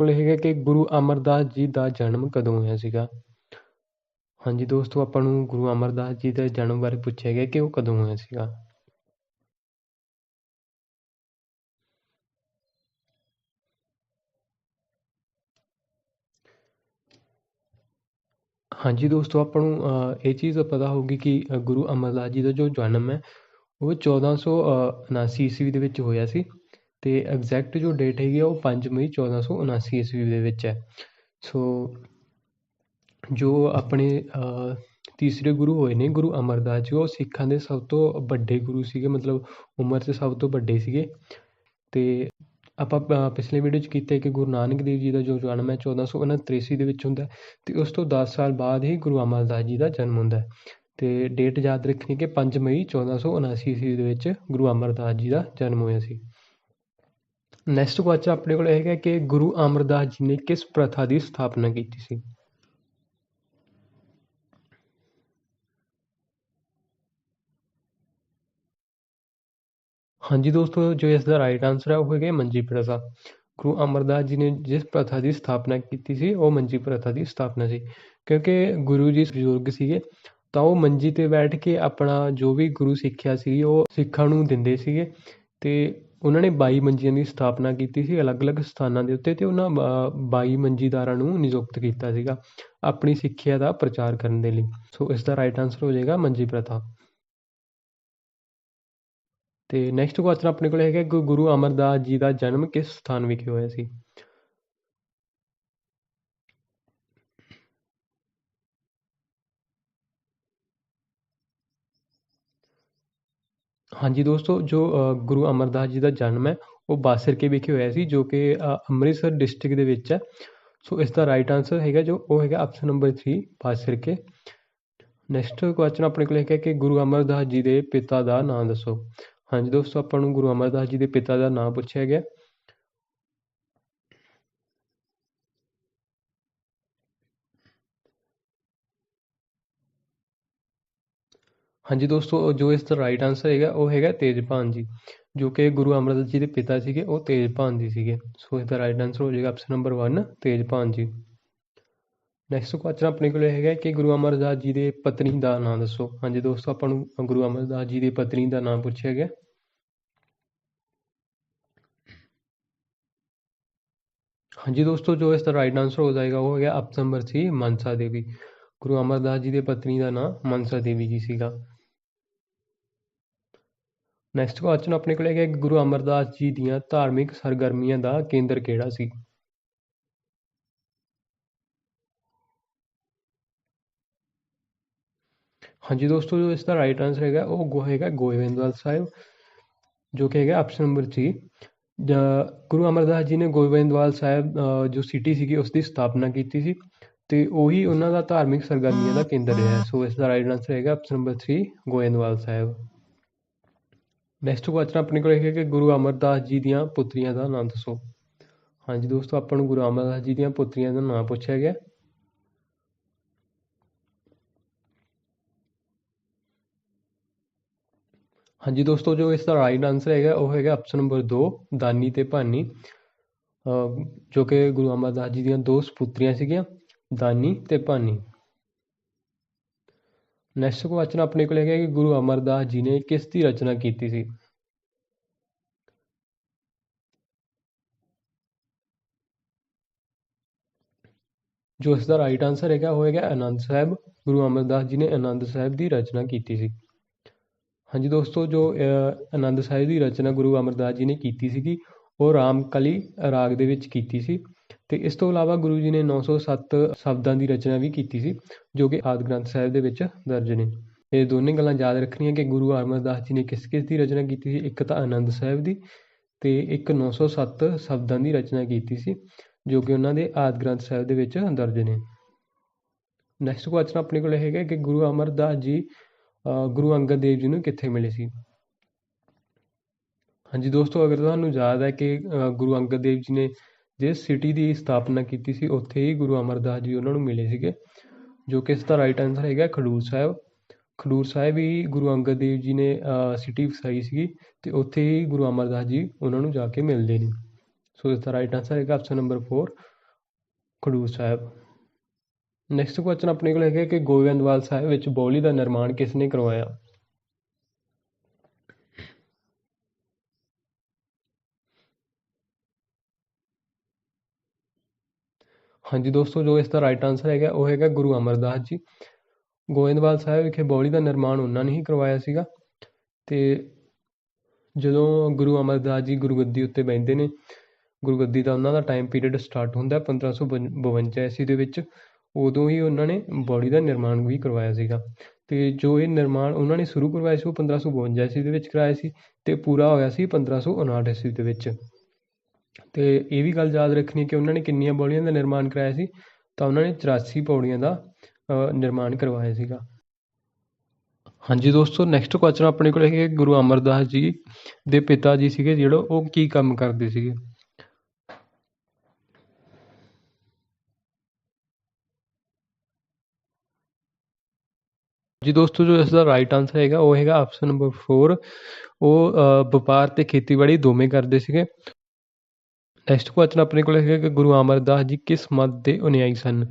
ਕੋਲ ਹੈਗਾ ਕਿ ਗੁਰੂ ਅਮਰਦਾਸ ਜੀ ਦਾ ਜਨਮ ਕਦੋਂ ਹੋਇਆ ਸੀਗਾ? ਹਾਂਜੀ ਦੋਸਤੋ, ਆਪਾਂ ਨੂੰ ਗੁਰੂ ਅਮਰਦਾਸ ਜੀ ਦੇ ਜਨਮ ਬਾਰੇ ਪੁੱਛਿਆ ਗਿਆ ਕਿ ਉਹ ਕਦੋਂ ਹੋਇਆ ਸੀਗਾ? ਹਾਂਜੀ ਦੋਸਤੋ, ਆਪਾਂ ਨੂੰ ਇਹ ਚੀਜ਼ ਪਤਾ ਹੋਊਗੀ ਕਿ ਗੁਰੂ ਅਮਰਦਾਸ ਜੀ ਦਾ ਜੋ ਜਨਮ ਹੈ, ਉਹ 1479 ਈਸਵੀ ਦੇ ਵਿੱਚ ਹੋਇਆ ਸੀ। ਅਤੇ ਐਗਜ਼ੈਕਟ ਜੋ ਡੇਟ ਹੈਗੀ ਆ ਉਹ ਪੰਜ ਮਈ 1479 ਈਸਵੀ ਦੇ ਵਿੱਚ ਹੈ। ਸੋ ਜੋ ਆਪਣੇ ਤੀਸਰੇ ਗੁਰੂ ਹੋਏ ਨੇ, ਗੁਰੂ ਅਮਰਦਾਸ ਜੀ, ਉਹ ਸਿੱਖਾਂ ਦੇ ਸਭ ਤੋਂ ਵੱਡੇ ਗੁਰੂ ਸੀਗੇ, ਮਤਲਬ ਉਮਰ 'ਚ ਸਭ ਤੋਂ ਵੱਡੇ ਸੀਗੇ। ਅਤੇ ਆਪਾਂ ਪਿਛਲੇ ਵੀਡੀਓ 'ਚ ਕੀਤਾ ਕਿ ਗੁਰੂ ਨਾਨਕ ਦੇਵ ਜੀ ਦਾ ਜੋ ਜਨਮ ਹੈ 1469 ਈਸਵੀ ਦੇ ਵਿੱਚ ਹੁੰਦਾ ਅਤੇ ਉਸ ਤੋਂ ਦਸ ਸਾਲ ਬਾਅਦ ਹੀ ਗੁਰੂ ਅਮਰਦਾਸ ਜੀ ਦਾ ਜਨਮ ਹੁੰਦਾ ਅਤੇ ਡੇਟ ਯਾਦ ਰੱਖਣੀ ਕਿ ਪੰਜ ਮਈ 1479 ਈਸਵੀ ਦੇ ਵਿੱਚ ਗੁਰੂ ਅਮਰਦਾਸ ਜੀ ਦਾ ਜਨਮ ਹੋਇਆ ਸੀ। ਨੈਕਸਟ ਕੁਐਸਚਨ ਆਪਣੇ ਕੋਲ ਹੈਗਾ ਕਿ ਗੁਰੂ ਅਮਰਦਾਸ ਜੀ ਨੇ ਕਿਸ ਪ੍ਰਥਾ ਦੀ ਸਥਾਪਨਾ ਕੀਤੀ ਸੀ? ਹਾਂਜੀ ਦੋਸਤੋ, ਜੋ ਇਸ ਦਾ ਰਾਈਟ ਆਨਸਰ ਹੈ, ਉਹ ਹੈਗਾ ਮੰਜੀ ਪ੍ਰਥਾ। ਗੁਰੂ ਅਮਰਦਾਸ ਜੀ ਨੇ ਜਿਸ ਪ੍ਰਥਾ ਦੀ ਸਥਾਪਨਾ ਕੀਤੀ ਸੀ, ਉਹ ਮੰਜੀ ਪ੍ਰਥਾ ਦੀ ਸਥਾਪਨਾ ਸੀ। ਕਿਉਂਕਿ ਗੁਰੂ ਜੀ ਬਜ਼ੁਰਗ ਸੀਗੇ, ਤਾਂ ਉਹ ਮੰਜੀ ਤੇ ਬੈਠ ਕੇ ਆਪਣਾ ਜੋ ਵੀ ਗੁਰੂ ਸਿੱਖਿਆ ਸੀ, ਉਹ ਸਿੱਖਾਂ ਨੂੰ ਦਿੰਦੇ ਸੀਗੇ। ਤੇ ਉਹਨਾਂ ਨੇ ਬਾਈ ਮੰਜੀਆਂ ਦੀ ਸਥਾਪਨਾ ਕੀਤੀ ਸੀ ਅਲੱਗ-ਅਲੱਗ ਸਥਾਨਾਂ ਦੇ ਉੱਤੇ ਅਤੇ ਉਹਨਾਂ 22 ਮੰਜੀਦਾਰਾਂ ਨੂੰ ਨਿਯੁਕਤ ਕੀਤਾ ਸੀਗਾ ਆਪਣੀ ਸਿੱਖਿਆ ਦਾ ਪ੍ਰਚਾਰ ਕਰਨ ਦੇ ਲਈ। ਸੋ ਇਸ ਦਾ ਰਾਈਟ ਆਨਸਰ ਹੋ ਜਾਏਗਾ ਮੰਜੀ ਪ੍ਰਥਾ। ਤੇ ਨੈਕਸਟ ਕੁਐਸਚਨ ਆਪਣੇ ਕੋਲ ਹੈਗਾ ਗੁਰੂ ਅਮਰਦਾਸ ਜੀ ਦਾ ਜਨਮ ਕਿਸ ਸਥਾਨ ਵਿਖੇ ਹੋਇਆ ਸੀ? ਹਾਂਜੀ ਦੋਸਤੋ, ਜੋ ਗੁਰੂ ਅਮਰਦਾਸ ਜੀ ਦਾ ਜਨਮ ਹੈ, ਉਹ ਬਾਸਰਕੇ ਵਿਖੇ ਹੋਇਆ ਸੀ, ਜੋ ਕਿ ਅੰਮ੍ਰਿਤਸਰ ਡਿਸਟ੍ਰਿਕਟ ਦੇ ਵਿੱਚ ਹੈ। ਸੋ ਇਸ ਦਾ ਰਾਈਟ ਆਨਸਰ ਹੈਗਾ ਜੋ, ਉਹ ਹੈਗਾ option number 3 Basarke next question ਆਪਣੇ ਕੋਲ ਹੈਗਾ ਕਿ ਗੁਰੂ ਅਮਰਦਾਸ ਜੀ ਦੇ ਪਿਤਾ ਦਾ ਨਾਮ ਦੱਸੋ। ਹਾਂਜੀ ਦੋਸਤੋ, ਆਪਾਂ ਨੂੰ ਗੁਰੂ ਅਮਰਦਾਸ ਜੀ ਦੇ ਪਿਤਾ ਦਾ ਨਾਮ ਪੁੱਛਿਆ ਗਿਆ। ਹਾਂਜੀ ਦੋਸਤੋ ਜੋ ਇਸ ਦਾ ਰਾਈਟ ਆਨਸਰ ਹੈਗਾ, ਉਹ ਹੈਗਾ ਤੇਜਭਾਨ ਜੀ, ਜੋ ਕਿ ਗੁਰੂ ਅਮਰਦਾਸ ਜੀ ਦੇ ਪਿਤਾ ਸੀਗੇ, ਉਹ ਤੇਜਭਾਨ ਜੀ ਸੀਗੇ। ਸੋ ਇਸ ਦਾ ਰਾਈਟ ਆਨਸਰ ਹੋ ਜਾਏਗਾ ਆਪਸ਼ਨ ਨੰਬਰ 1 ਤੇਜਭਾਨ ਜੀ। ਨੈਕਸਟ ਕੁਐਸਚਨ ਆਪਣੇ ਕੋਲ ਹੈਗਾ ਕਿ ਗੁਰੂ ਅਮਰਦਾਸ ਜੀ ਦੇ ਪਤਨੀ ਦਾ ਨਾਮ ਦੱਸੋ। ਹਾਂਜੀ ਦੋਸਤੋ, ਆਪਾਂ ਨੂੰ ਗੁਰੂ ਅਮਰਦਾਸ ਜੀ ਦੀ ਪਤਨੀ ਦਾ ਨਾਮ ਪੁੱਛਿਆ ਗਿਆ। ਹਾਂਜੀ ਦੋਸਤੋ, ਜੋ ਇਸ ਦਾ ਰਾਈਟ ਆਨਸਰ ਹੋ ਜਾਏਗਾ, ਉਹ ਹੈਗਾ ਆਪਸ਼ਨ ਨੰਬਰ 3 ਮਨਸਾ ਦੇਵੀ। ਗੁਰੂ ਅਮਰਦਾਸ ਜੀ ਦੇ ਪਤਨੀ ਦਾ ਨਾਮ ਮਨਸਾ ਦੇਵੀ ਜੀ ਸੀਗਾ। ਨੈਕਸਟ ਕੁਐਸਚਨ ਆਪਣੇ ਕੋਲ ਹੈਗਾ ਗੁਰੂ ਅਮਰਦਾਸ ਜੀ ਦੀਆਂ ਧਾਰਮਿਕ ਸਰਗਰਮੀਆਂ ਦਾ ਕੇਂਦਰ ਕਿਹੜਾ ਸੀ? ਹਾਂਜੀ ਦੋਸਤੋ, ਜੋ ਇਸ ਦਾ ਰਾਈਟ ਆਨਸਰ ਹੈਗਾ, ਉਹ ਗੋ ਹੈਗਾ ਗੋਇੰਦਵਾਲ ਸਾਹਿਬ, ਜੋ ਕਿ ਹੈਗਾ ਆਪਸ਼ਨ ਨੰਬਰ 3 ਗੁਰੂ ਅਮਰਦਾਸ ਜੀ ਨੇ ਗੋਇੰਦਵਾਲ ਸਾਹਿਬ ਜੋ ਸਿਟੀ ਸੀਗੀ, ਉਸ ਦੀ ਸਥਾਪਨਾ ਕੀਤੀ ਸੀ ਤੇ ਉਹੀ ਉਹਨਾਂ ਦਾ ਧਾਰਮਿਕ ਸਰਗਰਮੀਆਂ ਦਾ ਕੇਂਦਰ ਰਿਹਾ ਸੋ ਇਸ ਦਾ ਰਾਈਟ ਆਨਸਰ ਹੈਗਾ option number 3 Goindwal Sahib. Next question ਆਪਣੇ ਕੋਲ ਹੈ ਕਿ ਗੁਰੂ ਅਮਰਦਾਸ ਜੀ ਦੀਆਂ ਪੁੱਤਰੀਆਂ ਦਾ ਨਾਮ ਦੱਸੋ। ਹਾਂਜੀ ਦੋਸਤੋ, ਆਪਾਂ ਨੂੰ ਗੁਰੂ ਅਮਰਦਾਸ ਜੀ ਦੀਆਂ ਪੁੱਤਰੀਆਂ ਦਾ ਨਾਮ ਪੁੱਛਿਆ ਗਿਆ। ਹਾਂਜੀ ਦੋਸਤੋ, ਜੋ ਇਸ ਦਾ ਰਾਈਟ ਆਨਸਰ ਹੈਗਾ, ਉਹ ਹੈਗਾ ਆਪਸ਼ਨ ਨੰਬਰ 2 ਦਾਨੀ ਤੇ ਭਾਨੀ। ਜੋ ਕਿ ਗੁਰੂ ਅਮਰਦਾਸ ਜੀ ਦੀਆਂ ਦੋ ਸੁਪੁੱਤਰੀਆਂ ਸੀਗੀਆਂ, ਦਾਨੀ ਤੇ ਭਾਨੀ। ਨੈਕਸਟ ਕੁਐਸਚਨ ਆਪਣੇ ਕੋਲ ਹੈਗਾ ਕਿ ਗੁਰੂ ਅਮਰਦਾਸ ਜੀ ਨੇ ਕਿਸ ਦੀ ਰਚਨਾ ਕੀਤੀ ਸੀ? ਜੋ ਇਸ ਦਾ ਰਾਈਟ ਆਨਸਰ ਹੈਗਾ, ਉਹ ਹੈਗਾ ਆਨੰਦ ਸਾਹਿਬ। ਗੁਰੂ ਅਮਰਦਾਸ ਜੀ ਨੇ ਆਨੰਦ ਸਾਹਿਬ ਦੀ ਰਚਨਾ ਕੀਤੀ ਸੀ। ਹਾਂਜੀ ਦੋਸਤੋ, ਜੋ ਆਨੰਦ ਸਾਹਿਬ ਦੀ ਰਚਨਾ ਗੁਰੂ ਅਮਰਦਾਸ ਜੀ ਨੇ ਕੀਤੀ ਸੀਗੀ, ਉਹ ਰਾਮਕਲੀ ਰਾਗ ਦੇ ਵਿੱਚ ਕੀਤੀ ਸੀ। ਤੇ ਇਸ ਤੋਂ ਇਲਾਵਾ ਗੁਰੂ ਜੀ ਨੇ 907 ਸ਼ਬਦਾਂ ਦੀ ਰਚਨਾ ਵੀ ਕੀਤੀ ਸੀ, ਜੋ ਕਿ ਆਦਿ ਗ੍ਰੰਥ ਸਾਹਿਬ ਦੇ ਵਿੱਚ ਦਰਜ ਨੇ। ਇਹ ਦੋਨੇ ਗੱਲਾਂ ਯਾਦ ਰੱਖਣੀਆਂ ਕਿ ਗੁਰੂ ਅਮਰਦਾਸ ਜੀ ਨੇ ਕਿਸ ਕਿਸ ਦੀ ਰਚਨਾ ਕੀਤੀ ਸੀ? ਇੱਕ ਤਾਂ ਆਨੰਦ ਸਾਹਿਬ ਦੀ ਤੇ ਇੱਕ 907 ਸ਼ਬਦਾਂ ਦੀ ਰਚਨਾ ਕੀਤੀ ਸੀ, ਜੋ ਕਿ ਉਹਨਾਂ ਦੇ ਆਦਿ ਗ੍ਰੰਥ ਸਾਹਿਬ ਦੇ ਵਿੱਚ ਦਰਜ ਨੇ। ਨੈਕਸਟ ਕੁਐਸਚਨ ਆਪਣੇ ਕੋਲ ਹੈਗਾ ਕਿ ਗੁਰੂ ਅਮਰਦਾਸ ਜੀ ਗੁਰੂ ਅੰਗਦ ਦੇਵ ਜੀ ਨੂੰ ਕਿੱਥੇ ਮਿਲੇ ਸੀ? ਹਾਂਜੀ ਦੋਸਤੋ, ਅਗਰ ਤੁਹਾਨੂੰ ਯਾਦ ਹੈ ਕਿ ਗੁਰੂ ਅੰਗਦ ਦੇਵ ਜੀ ਨੇ ਜਿਸ ਸਿਟੀ ਦੀ ਸਥਾਪਨਾ ਕੀਤੀ ਸੀ, ਉੱਥੇ ਹੀ ਗੁਰੂ ਅਮਰਦਾਸ ਜੀ ਉਹਨਾਂ ਨੂੰ ਮਿਲੇ ਸੀਗੇ, ਜੋ ਕਿ ਇਸ ਦਾ ਰਾਈਟ ਆਨਸਰ ਹੈਗਾ ਖਡੂਰ ਸਾਹਿਬ। ਖਡੂਰ ਸਾਹਿਬ ਹੀ ਗੁਰੂ ਅੰਗਦ ਦੇਵ ਜੀ ਨੇ ਸਿਟੀ ਵਸਾਈ ਸੀਗੀ ਅਤੇ ਉੱਥੇ ਹੀ ਗੁਰੂ ਅਮਰਦਾਸ ਜੀ ਉਹਨਾਂ ਨੂੰ ਜਾ ਕੇ ਮਿਲਦੇ ਨੇ। ਸੋ ਇਸ ਦਾ ਰਾਈਟ ਆਨਸਰ ਹੈਗਾ option number 4 Khadur Sahib. Next question ਆਪਣੇ ਕੋਲ ਹੈਗਾ ਕਿ ਗੋਬਿੰਦਵਾਲ ਸਾਹਿਬ ਵਿੱਚ ਬੌਲੀ ਦਾ ਨਿਰਮਾਣ ਕਿਸ ਨੇ ਕਰਵਾਇਆ? ਹਾਂਜੀ ਦੋਸਤੋ, ਜੋ ਇਸ ਦਾ ਰਾਈਟ ਆਨਸਰ ਹੈਗਾ, ਉਹ ਹੈਗਾ ਗੁਰੂ ਅਮਰਦਾਸ ਜੀ। ਗੋਇੰਦਵਾਲ ਸਾਹਿਬ ਵਿਖੇ ਬੌਲੀ ਦਾ ਨਿਰਮਾਣ ਉਹਨਾਂ ਨੇ ਹੀ ਕਰਵਾਇਆ ਸੀਗਾ। ਅਤੇ ਜਦੋਂ ਗੁਰੂ ਅਮਰਦਾਸ ਜੀ ਗੁਰਗੱਦੀ ਉੱਤੇ ਬਹਿੰਦੇ ਨੇ, ਗੁਰਗੱਦੀ ਦਾ ਉਹਨਾਂ ਦਾ ਟਾਈਮ ਪੀਰੀਅਡ ਸਟਾਰਟ ਹੁੰਦਾ 1552 ਈਸਵੀ ਦੇ ਵਿੱਚ, ਉਦੋਂ ਹੀ ਉਹਨਾਂ ਨੇ ਬੌਲੀ ਦਾ ਨਿਰਮਾਣ ਵੀ ਕਰਵਾਇਆ ਸੀਗਾ। ਅਤੇ ਜੋ ਇਹ ਨਿਰਮਾਣ ਉਹਨਾਂ ਨੇ ਸ਼ੁਰੂ ਕਰਵਾਇਆ ਸੀ, ਉਹ 1552 ਈਸਵੀ ਦੇ ਵਿੱਚ ਕਰਵਾਇਆ ਸੀ ਅਤੇ ਪੂਰਾ ਹੋਇਆ ਸੀ 1559 ਈਸਵੀ ਦੇ ਵਿੱਚ। ਅਤੇ ਇਹ ਵੀ ਗੱਲ ਯਾਦ ਰੱਖਣੀ ਕਿ ਉਹਨਾਂ ਨੇ ਕਿੰਨੀਆਂ ਬੌਲੀਆਂ ਦਾ ਨਿਰਮਾਣ ਕਰਾਇਆ ਸੀ, ਤਾਂ ਉਹਨਾਂ ਨੇ 84 ਪੌੜੀਆਂ ਦਾ ਨਿਰਮਾਣ ਕਰਵਾਇਆ ਸੀਗਾ। ਹਾਂਜੀ ਦੋਸਤੋ ਨੈਕਸਟ ਕੁਐਸਚਨ ਆਪਣੇ ਕੋਲ ਹੈਗੇ ਗੁਰੂ ਅਮਰਦਾਸ ਜੀ ਦੇ ਪਿਤਾ ਜੀ ਸੀਗੇ, ਜਿਹੜੇ ਉਹ ਕੀ ਕੰਮ ਕਰਦੇ ਸੀਗੇ? ਜੀ ਦੋਸਤੋ, ਜੋ ਇਸ ਦਾ ਰਾਈਟ ਆਨਸਰ ਹੈਗਾ, ਉਹ ਹੈਗਾ ਆਪਸ਼ਨ ਨੰਬਰ 4 ਉਹ ਵਪਾਰ ਤੇ ਖੇਤੀਬਾੜੀ ਦੋਵੇਂ ਕਰਦੇ ਸੀਗੇ। ਨੈਕਸਟ ਕੁਐਸਚਨ ਆਪਣੇ ਕੋਲ ਹੈਗਾ ਕਿ ਗੁਰੂ ਅਮਰਦਾਸ ਜੀ ਕਿਸ ਮਤ ਦੇ ਅਨੁਯਾਈ ਸਨ?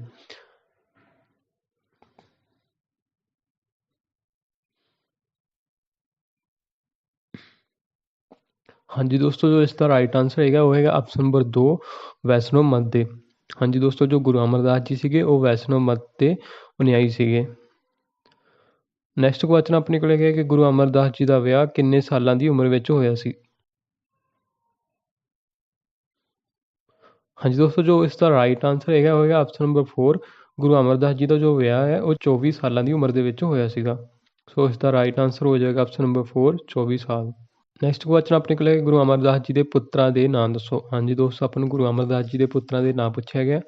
ਹਾਂਜੀ ਦੋਸਤੋ, ਜੋ ਇਸ ਦਾ ਰਾਈਟ ਆਨਸਰ ਹੈਗਾ ਉਹ ਹੈਗਾ ਆਪਸ਼ਨ ਨੰਬਰ 2 ਵੈਸ਼ਨੋ ਮਤ ਦੇ। ਹਾਂਜੀ ਦੋਸਤੋ, ਜੋ ਗੁਰੂ ਅਮਰਦਾਸ ਜੀ ਸੀਗੇ, ਉਹ ਵੈਸ਼ਨੋ ਮਤ ਦੇ ਅਨੁਯਾਈ ਸੀਗੇ। ਨੈਕਸਟ ਕੁਐਸਚਨ ਆਪਣੇ ਕੋਲ ਹੈਗਾ ਕਿ ਗੁਰੂ ਅਮਰਦਾਸ ਜੀ ਦਾ ਵਿਆਹ ਕਿੰਨੇ ਸਾਲਾਂ ਦੀ ਉਮਰ ਵਿੱਚ ਹੋਇਆ ਸੀ? ਹਾਂਜੀ ਦੋਸਤੋ, ਜੋ ਇਸ ਦਾ ਰਾਈਟ ਆਨਸਰ ਹੈਗਾ ਹੋਏਗਾ ਆਪਸ਼ਨ ਨੰਬਰ 4 ਗੁਰੂ ਅਮਰਦਾਸ ਜੀ ਦਾ ਜੋ ਵਿਆਹ ਹੈ, ਉਹ 24 ਸਾਲਾਂ ਦੀ ਉਮਰ ਦੇ ਵਿੱਚ ਹੋਇਆ ਸੀਗਾ। ਸੋ ਇਸ ਦਾ ਰਾਈਟ ਆਨਸਰ ਹੋ ਜਾਏਗਾ ਆਪਸ਼ਨ ਨੰਬਰ 4 24 ਸਾਲ। ਨੈਕਸਟ ਕੁਐਸਚਨ ਆਪਣੇ ਕੋਲ ਹੈ ਗੁਰੂ ਅਮਰਦਾਸ ਜੀ ਦੇ ਪੁੱਤਰਾਂ ਦੇ ਨਾਂ ਦੱਸੋ। ਹਾਂਜੀ ਦੋਸਤੋ, ਆਪਾਂ ਨੂੰ ਗੁਰੂ ਅਮਰਦਾਸ ਜੀ ਦੇ ਪੁੱਤਰਾਂ ਦੇ ਨਾਂ ਪੁੱਛਿਆ ਗਿਆ।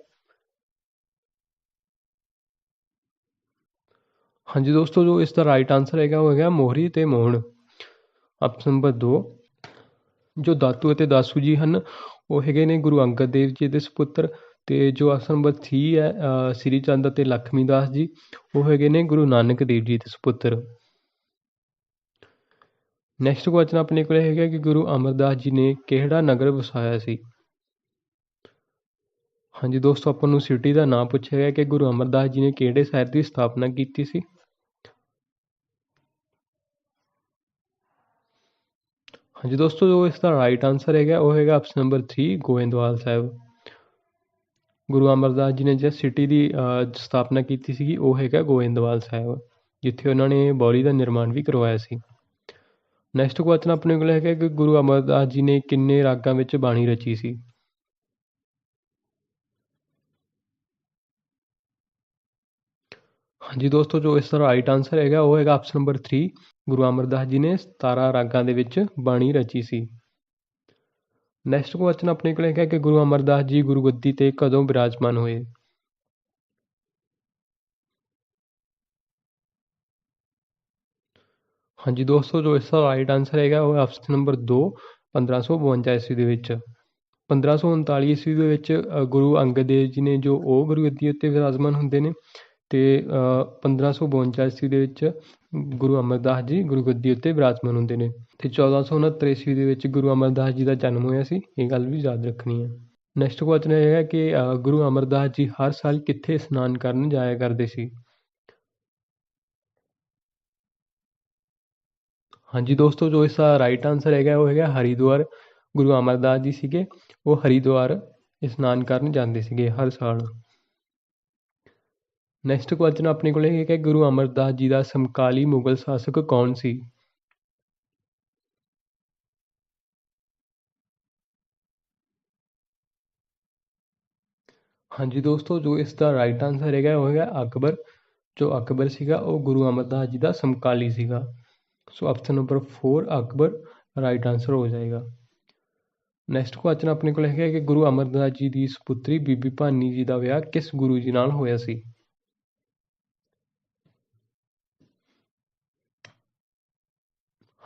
ਹਾਂਜੀ ਦੋਸਤੋ, ਜੋ ਇਸ ਦਾ ਰਾਈਟ ਆਨਸਰ ਹੈਗਾ, ਉਹ ਹੈਗਾ ਮੋਹਰੀ ਤੇ ਮੋਹਣ। ਆਪਸ਼ਨ ਨੰਬਰ 2 ਜੋ ਦਾਤੂ ਅਤੇ ਦਾਸੂ ਜੀ ਹਨ ਉਹ ਹੈਗੇ ਨੇ ਗੁਰੂ ਅੰਗਦ ਦੇਵ ਜੀ ਦੇ ਸੁਪੁੱਤਰ ਅਤੇ ਜੋ ਆਸਨ ਨੰਬਰ 3 ਹੈ ਸ੍ਰੀ ਚੰਦ ਅਤੇ ਲਖਮੀ ਦਾਸ ਜੀ, ਉਹ ਹੈਗੇ ਨੇ ਗੁਰੂ ਨਾਨਕ ਦੇਵ ਜੀ ਦੇ ਸੁਪੁੱਤਰ। ਨੈਕਸਟ ਕੁਐਸਚਨ ਆਪਣੇ ਕੋਲ ਹੈਗਾ ਕਿ ਗੁਰੂ ਅਮਰਦਾਸ ਜੀ ਨੇ ਕਿਹੜਾ ਨਗਰ ਵਸਾਇਆ ਸੀ? ਹਾਂਜੀ ਦੋਸਤੋ, ਆਪਾਂ ਨੂੰ ਸਿਟੀ ਦਾ ਨਾਮ ਪੁੱਛਿਆ ਗਿਆ ਕਿ ਗੁਰੂ ਅਮਰਦਾਸ ਜੀ ਨੇ ਕਿਹੜੇ ਸ਼ਹਿਰ ਦੀ ਸਥਾਪਨਾ ਕੀਤੀ ਸੀ? ਹਾਂਜੀ ਦੋਸਤੋ, ਜੋ ਇਸ ਦਾ ਰਾਈਟ ਆਨਸਰ ਹੈਗਾ, ਉਹ ਹੈਗਾ ਆਪਸ਼ਨ ਨੰਬਰ 3 ਗੋਇੰਦਵਾਲ ਸਾਹਿਬ। ਗੁਰੂ ਅਮਰਦਾਸ ਜੀ ਨੇ ਜਿਸ ਸਿਟੀ ਦੀ ਸਥਾਪਨਾ ਕੀਤੀ ਸੀਗੀ, ਉਹ ਹੈਗਾ ਗੋਇੰਦਵਾਲ ਸਾਹਿਬ, ਜਿੱਥੇ ਉਹਨਾਂ ਨੇ ਬੌਲੀ ਦਾ ਨਿਰਮਾਣ ਵੀ ਕਰਵਾਇਆ ਸੀ। ਨੈਕਸਟ ਕੁਐਸਚਨ ਆਪਣੇ ਕੋਲ ਹੈਗਾ ਕਿ ਗੁਰੂ ਅਮਰਦਾਸ ਜੀ ਨੇ ਕਿੰਨੇ ਰਾਗਾਂ ਵਿੱਚ ਬਾਣੀ ਰਚੀ ਸੀ? ਹਾਂਜੀ ਦੋਸਤੋ, ਜੋ ਇਸ ਦਾ ਰਾਈਟ ਆਨਸਰ ਹੈਗਾ, ਉਹ ਹੈਗਾ ਆਪਸ਼ਨ ਨੰਬਰ 3 ਗੁਰੂ ਅਮਰਦਾਸ ਜੀ ਨੇ 17 ਰਾਗਾਂ ਦੇ ਵਿੱਚ ਬਾਣੀ ਰਚੀ ਸੀ। ਨੈਕਸਟ ਕੁਐਸਚਨ ਆਪਣੇ ਕੋਲ ਹੈਗਾ ਕਿ ਗੁਰੂ ਅਮਰਦਾਸ ਜੀ ਗੁਰੂ ਗੱਦੀ ਤੇ ਕਦੋਂ ਬਿਰਾਜਮਾਨ ਹੋਏ? ਹਾਂਜੀ ਦੋਸਤੋ, ਜੋ ਇਸ ਦਾ ਰਾਈਟ ਆਨਸਰ ਹੈਗਾ, ਉਹ ਆਪਸ਼ਨ ਨੰਬਰ 2 1552 ਈਸਵੀ ਦੇ ਵਿੱਚ। 1539 ਈਸਵੀ ਦੇ ਵਿੱਚ ਗੁਰੂ ਅੰਗਦ ਦੇਵ ਜੀ ਨੇ ਜੋ ਉਹ ਗੁਰੂ ਗੱਦੀ ਉੱਤੇ ਵਿਰਾਜਮਾਨ ਹੁੰਦੇ ਨੇ ਅਤੇ ਪੰਦਰਾਂ ਸੌ ਬਵੰਜਾ ਈਸਵੀ ਦੇ ਵਿੱਚ ਗੁਰੂ ਅਮਰਦਾਸ ਜੀ ਗੁਰਗੱਦੀ ਉੱਤੇ ਵਿਰਾਜਮਾਨ ਹੁੰਦੇ ਨੇ ਅਤੇ ਚੌਦਾਂ ਸੌ 1469 ਈਸਵੀ ਦੇ ਵਿੱਚ ਗੁਰੂ ਅਮਰਦਾਸ ਜੀ ਦਾ ਜਨਮ ਹੋਇਆ ਸੀ। ਇਹ ਗੱਲ ਵੀ ਯਾਦ ਰੱਖਣੀ ਹੈ। ਨੈਕਸਟ ਕੁਐਸਚਨ ਹੈਗਾ ਕਿ ਗੁਰੂ ਅਮਰਦਾਸ ਜੀ ਹਰ ਸਾਲ ਕਿੱਥੇ ਇਸ਼ਨਾਨ ਕਰਨ ਜਾਇਆ ਕਰਦੇ ਸੀ? ਹਾਂਜੀ ਦੋਸਤੋ, ਜੋ ਇਸ ਦਾ ਰਾਈਟ ਆਨਸਰ ਹੈਗਾ, ਉਹ ਹੈਗਾ ਹਰੀਦੁਆਰ। ਗੁਰੂ ਅਮਰਦਾਸ ਜੀ ਸੀਗੇ, ਉਹ ਹਰੀਦੁਆਰ ਇਸ਼ਨਾਨ ਕਰਨ ਜਾਂਦੇ ਸੀਗੇ ਹਰ ਸਾਲ। ਨੈਕਸਟ ਕੁਐਸਚਨ ਆਪਣੇ ਕੋਲ ਹੈ ਕਿ ਗੁਰੂ ਅਮਰਦਾਸ ਜੀ ਦਾ ਸਮਕਾਲੀ ਮੁਗਲ ਸ਼ਾਸਕ ਕੌਣ ਸੀ? ਹਾਂਜੀ ਦੋਸਤੋ, ਜੋ ਇਸ ਦਾ ਰਾਈਟ ਆਨਸਰ ਹੈਗਾ, ਉਹ ਹੈਗਾ ਅਕਬਰ। ਜੋ ਅਕਬਰ ਸੀਗਾ, ਉਹ ਗੁਰੂ ਅਮਰਦਾਸ ਜੀ ਦਾ ਸਮਕਾਲੀ ਸੀਗਾ। So option number 4 Akbar right answer ਹੋ ਜਾਏਗਾ। ਨੈਕਸਟ ਕੁਐਸਚਨ ਆਪਣੇ ਕੋਲ ਹੈਗਾ ਕਿ ਗੁਰੂ ਅਮਰਦਾਸ ਜੀ ਦੀ ਸੁਪੁੱਤਰੀ ਬੀਬੀ ਭਾਨੀ ਜੀ ਦਾ ਵਿਆਹ ਕਿਸ ਗੁਰੂ ਜੀ ਨਾਲ ਹੋਇਆ ਸੀ?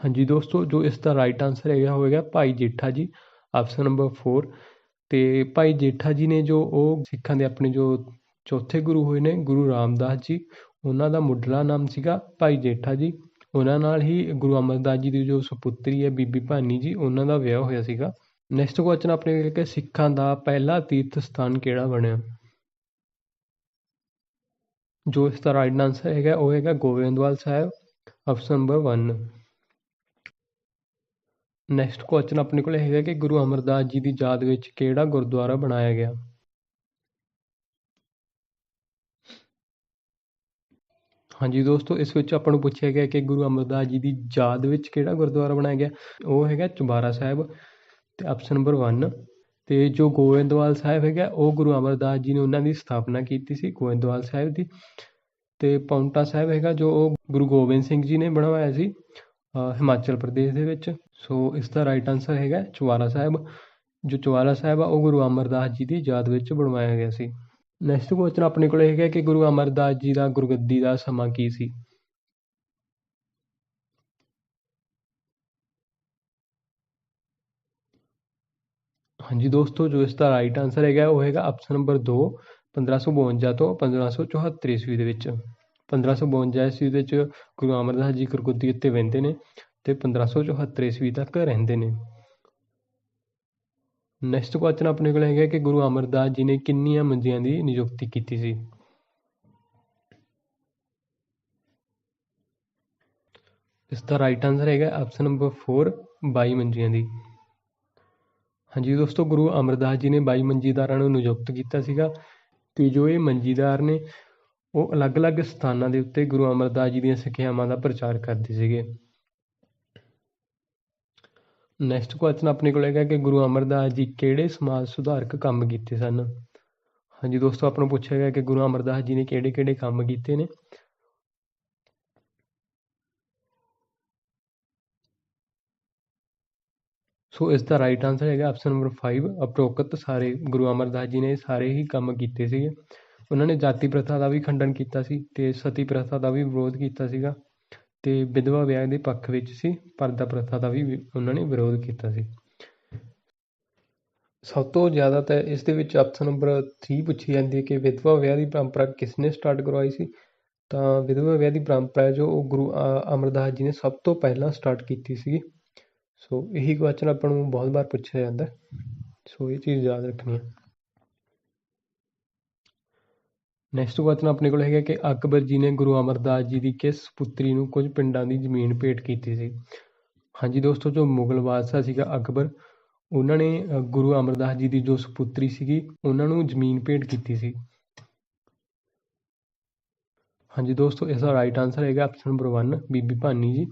ਹਾਂਜੀ ਦੋਸਤੋ, ਜੋ ਇਸ ਦਾ ਰਾਈਟ ਆਨਸਰ ਹੈਗਾ ਹੋਵੇਗਾ ਭਾਈ ਜੇਠਾ ਜੀ ਆਪਸ਼ਨ ਨੰਬਰ 4 ਤੇ ਭਾਈ ਜੇਠਾ ਜੀ ਨੇ ਜੋ ਉਹ ਸਿੱਖਾਂ ਦੇ ਆਪਣੇ ਜੋ ਚੌਥੇ ਗੁਰੂ ਹੋਏ ਨੇ, ਗੁਰੂ ਰਾਮਦਾਸ ਜੀ, ਉਹਨਾਂ ਦਾ ਮੁੱਢਲਾ ਨਾਮ ਸੀਗਾ ਭਾਈ ਜੇਠਾ ਜੀ। ਉਹਨਾਂ ਨਾਲ ਹੀ ਗੁਰੂ ਅਮਰਦਾਸ ਜੀ ਦੀ ਜੋ ਸੁਪੁੱਤਰੀ ਹੈ, ਬੀਬੀ ਭਾਨੀ ਜੀ, ਉਹਨਾਂ ਦਾ ਵਿਆਹ ਹੋਇਆ ਸੀਗਾ। ਨੈਕਸਟ ਕੁਐਸਚਨ ਆਪਣੇ ਕਿ ਸਿੱਖਾਂ ਦਾ ਪਹਿਲਾ ਤੀਰਥ ਸਥਾਨ ਕਿਹੜਾ ਬਣਿਆ? ਜੋ ਇਸ ਦਾ ਰਾਈਟ ਆਨਸਰ ਹੈਗਾ, ਉਹ ਹੈਗਾ Gobindwal Sahib option number 1 next question ਆਪਣੇ ਕੋਲ ਹੈਗਾ ਕਿ ਗੁਰੂ ਅਮਰਦਾਸ ਜੀ ਦੀ ਯਾਦ ਵਿੱਚ ਕਿਹੜਾ ਗੁਰਦੁਆਰਾ ਬਣਾਇਆ ਗਿਆ? ਹਾਂਜੀ ਦੋਸਤੋ, ਇਸ ਵਿੱਚ ਆਪਾਂ ਨੂੰ ਪੁੱਛਿਆ ਗਿਆ ਕਿ ਗੁਰੂ ਅਮਰਦਾਸ ਜੀ ਦੀ ਯਾਦ ਵਿੱਚ ਕਿਹੜਾ ਗੁਰਦੁਆਰਾ ਬਣਾਇਆ ਗਿਆ? ਉਹ ਹੈਗਾ ਚੁਬਾਰਾ ਸਾਹਿਬ ਤੇ ਆਪਸ਼ਨ ਨੰਬਰ 1 ਤੇ ਜੋ ਗੋਇੰਦਵਾਲ ਸਾਹਿਬ ਹੈਗਾ, ਉਹ ਗੁਰੂ ਅਮਰਦਾਸ ਜੀ ਨੇ ਉਹਨਾਂ ਦੀ ਸਥਾਪਨਾ ਕੀਤੀ ਸੀ, ਗੋਇੰਦਵਾਲ ਸਾਹਿਬ ਦੀ। ਤੇ ਪੌਂਟਾ ਸਾਹਿਬ ਹੈਗਾ, ਜੋ ਉਹ ਗੁਰੂ ਗੋਬਿੰਦ ਸਿੰਘ ਜੀ ਨੇ ਬਣਵਾਇਆ ਸੀ ਹਿਮਾਚਲ ਪ੍ਰਦੇਸ਼ ਦੇ ਵਿੱਚ। ਸੋ ਇਸ ਦਾ ਰਾਈਟ ਆਨਸਰ ਹੈਗਾ ਚੁਬਾਰਾ ਸਾਹਿਬ। ਜੋ ਚੁਬਾਰਾ ਸਾਹਿਬ ਆ, ਉਹ ਗੁਰੂ ਅਮਰਦਾਸ ਜੀ ਦੀ ਯਾਦ ਵਿੱਚ ਬਣਵਾਇਆ ਗਿਆ ਸੀ। ਨੈਕਸਟ ਕੁਐਸਚਨ ਆਪਣੇ ਕੋਲ ਹੈਗਾ ਕਿ ਗੁਰੂ ਅਮਰਦਾਸ ਜੀ ਦਾ ਗੁਰਗੱਦੀ ਦਾ ਸਮਾਂ ਕੀ ਸੀ? ਹਾਂਜੀ ਦੋਸਤੋ, ਜੋ ਇਸ ਦਾ ਰਾਈਟ ਆਨਸਰ ਹੈਗਾ, ਉਹ ਹੈਗਾ ਆਪਸ਼ਨ ਨੰਬਰ 2 1552 ਤੋਂ 1574 ਈਸਵੀ ਦੇ ਵਿੱਚ। 1552 ਈਸਵੀ ਵਿੱਚ ਗੁਰੂ ਅਮਰਦਾਸ ਜੀ ਗੁਰਗੱਦੀ ਉੱਤੇ ਬਹਿੰਦੇ ਨੇ। ਤੇ 1574 ਈਸਵੀ ਤੱਕ ਰਹਿੰਦੇ ਨੇ। ਨੈਕਸਟ ਕੁਐਸਚਨ ਆਪਣੇ ਕੋਲ ਹੈਗਾ ਕਿ ਗੁਰੂ ਅਮਰਦਾਸ ਜੀ ਨੇ ਕਿੰਨੀਆਂ ਮੰਜੀਆਂ ਦੀ ਨਿਯੁਕਤੀ ਕੀਤੀ ਸੀ? ਇਸ ਦਾ ਰਾਈਟ ਆਨਸਰ ਹੈਗਾ ਆਪਸ਼ਨ ਨੰਬਰ 4 22 ਮੰਜੀਆਂ ਦੀ। ਹਾਂਜੀ ਦੋਸਤੋ, ਗੁਰੂ ਅਮਰਦਾਸ ਜੀ ਨੇ 22 ਮੰਜੀਦਾਰਾਂ ਨੂੰ ਨਿਯੁਕਤ ਕੀਤਾ ਸੀਗਾ ਤੇ ਜੋ ਇਹ ਮੰਜੀਦਾਰ ਨੇ, ਉਹ ਅਲੱਗ-ਅਲੱਗ ਸਥਾਨਾਂ ਦੇ ਉੱਤੇ ਗੁਰੂ ਅਮਰਦਾਸ ਜੀ ਦੀਆਂ ਸਿੱਖਿਆਵਾਂ ਦਾ ਪ੍ਰਚਾਰ ਕਰਦੇ ਸੀਗੇ। ਨੈਕਸਟ ਕੁਐਸਚਨ ਆਪਣੇ ਕੋਲ ਹੈਗਾ ਕਿ ਗੁਰੂ ਅਮਰਦਾਸ ਜੀ ਕਿਹੜੇ ਸਮਾਜ ਸੁਧਾਰਕ ਕੰਮ ਕੀਤੇ ਸਨ? ਹਾਂਜੀ ਦੋਸਤੋ, ਆਪਾਂ ਨੂੰ ਪੁੱਛਿਆ ਗਿਆ ਕਿ ਗੁਰੂ ਅਮਰਦਾਸ ਜੀ ਨੇ ਕਿਹੜੇ-ਕਿਹੜੇ ਕੰਮ ਕੀਤੇ ਨੇ? ਸੋ ਇਸ ਦਾ ਰਾਈਟ ਆਨਸਰ ਹੈਗਾ ਆਪਸ਼ਨ ਨੰਬਰ 5 ਅਪਰੋਕਤ ਸਾਰੇ ਗੁਰੂ ਅਮਰਦਾਸ ਜੀ ਨੇ ਸਾਰੇ ਹੀ ਕੰਮ ਕੀਤੇ ਸੀਗੇ। ਉਹਨਾਂ ਨੇ ਜਾਤੀ ਪ੍ਰਥਾ ਦਾ ਵੀ ਖੰਡਨ ਕੀਤਾ ਸੀ ਤੇ ਸਤੀ ਪ੍ਰਥਾ ਦਾ ਵੀ ਵਿਰੋਧ ਕੀਤਾ ਸੀਗਾ। ਅਤੇ ਵਿਧਵਾ ਵਿਆਹ ਦੇ ਪੱਖ ਵਿੱਚ ਸੀ ਪਰਦਾ ਪ੍ਰਥਾ ਦਾ ਵੀ ਉਹਨਾਂ ਨੇ ਵਿਰੋਧ ਕੀਤਾ ਸੀ। ਸਭ ਤੋਂ ਜ਼ਿਆਦਾ ਤਾਂ ਇਸ ਦੇ ਵਿੱਚ ਆਪਸ਼ਨ ਨੰਬਰ 3 ਪੁੱਛੀ ਜਾਂਦੀ ਹੈ ਕਿ ਵਿਧਵਾ ਵਿਆਹ ਦੀ ਪਰੰਪਰਾ ਕਿਸ ਨੇ ਸਟਾਰਟ ਕਰਵਾਈ ਸੀ? ਤਾਂ ਵਿਧਵਾ ਵਿਆਹ ਦੀ ਪਰੰਪਰਾ ਜੋ ਉਹ ਗੁਰੂ ਅਮਰਦਾਸ ਜੀ ਨੇ ਸਭ ਤੋਂ ਪਹਿਲਾਂ ਸਟਾਰਟ ਕੀਤੀ ਸੀ ਸੋ ਇਹੀ ਕੁਐਸਚਨ ਆਪਾਂ ਨੂੰ ਬਹੁਤ ਵਾਰ ਪੁੱਛਿਆ ਜਾਂਦਾ ਸੋ ਇਹ ਚੀਜ਼ ਯਾਦ ਰੱਖਣੀ ਹੈ। ਨੈਕਸਟ ਕੁਐਸਚਨ ਆਪਣੇ ਕੋਲ ਹੈਗਾ ਕਿ ਅਕਬਰ ਜੀ ਨੇ ਗੁਰੂ ਅਮਰਦਾਸ ਜੀ ਦੀ ਕਿਸ ਪੁੱਤਰੀ ਨੂੰ ਕੁਝ ਪਿੰਡਾਂ ਦੀ ਜ਼ਮੀਨ ਭੇਟ ਕੀਤੀ ਸੀ। ਹਾਂਜੀ ਦੋਸਤੋ, ਜੋ ਮੁਗਲ ਬਾਦਸ਼ਾਹ ਸੀਗਾ ਅਕਬਰ, ਉਹਨਾਂ ਨੇ ਗੁਰੂ ਅਮਰਦਾਸ ਜੀ ਦੀ ਜੋ ਸੁਪੁੱਤਰੀ ਸੀਗੀ, ਉਹਨਾਂ ਨੂੰ ਜ਼ਮੀਨ ਭੇਟ ਕੀਤੀ ਸੀ। ਹਾਂਜੀ ਦੋਸਤੋ, ਇਸ ਦਾ ਰਾਈਟ ਆਨਸਰ ਹੈਗਾ ਆਪਸ਼ਨ ਨੰਬਰ 1 ਬੀਬੀ ਭਾਨੀ ਜੀ।